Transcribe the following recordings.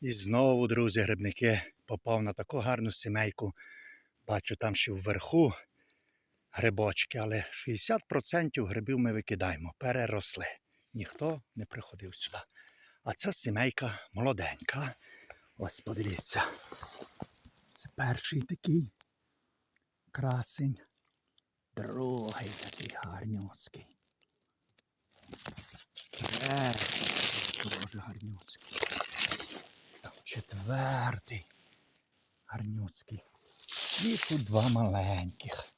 І знову, друзі, грибники, попав на таку гарну сімейку. Бачу там ще вверху грибочки, але 60% грибів ми викидаємо, переросли. Ніхто не приходив сюди. А ця сімейка молоденька. Ось подивіться. Це перший такий красень. Другий такий гарнюцький. Третій дуже гарнюцький. Четвертий гарнюцький. І тут два маленьких.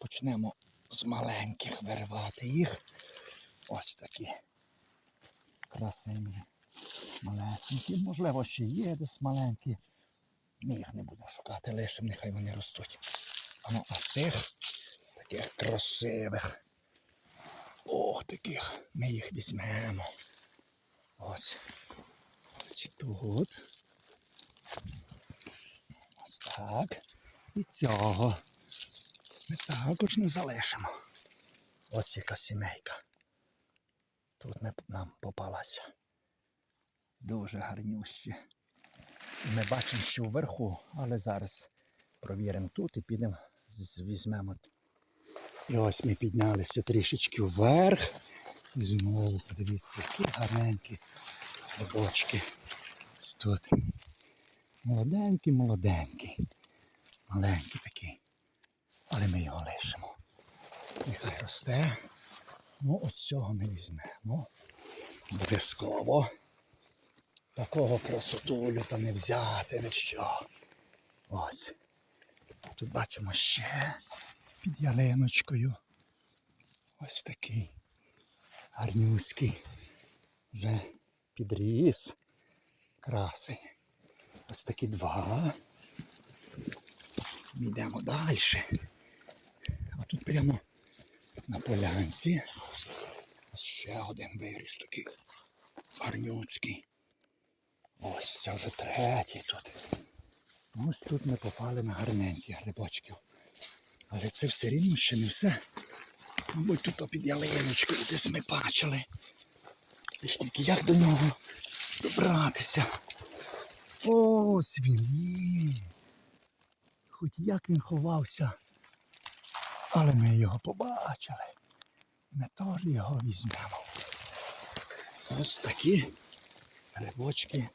Почнемо з маленьких виривати їх. Ось такі красені. Малесенькі. Можливо, ще є десь маленькі. Ми їх не будемо шукати, лишимо, нехай вони ростуть. А ну, а цих таких красивих. Ох, таких. Ми їх візьмемо. Ось. Ось тут. Так. І цього. Ми також не залишимо. Ось яка сімейка. Тут нам попалася. Дуже гарнющі. Ми бачимо, що вверху, але зараз провіримо тут і підемо, візьмемо. І ось ми піднялися трішечки вверх. І знову подивіться, які гарненькі. Ось тут. Молоденький. Маленький такий. Але ми його лишимо. Нехай росте. Ну, от цього ми візьмемо. Обов'язково. Такого красотулю та не взяти, не що. Ось. Тут бачимо ще під ялиночкою. Ось такий гарнюський. Вже підріс. Красень. Ось такі два. Йдемо далі. А тут прямо на полянці. Ще один виріс такий гарнюцький. Ось це вже третій тут. Ось тут ми попали на гарненькі грибочків. Але це все рівно ще не все. Мабуть, тут під ялиночкою десь ми бачили. І тільки як до нього добратися. Ось він. Хоч як він ховався. Але ми його побачили. Ми теж його візьмемо. Ось такі грибочки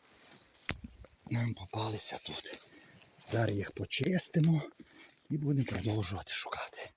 нам попалися тут. Зараз їх почистимо і будемо продовжувати шукати.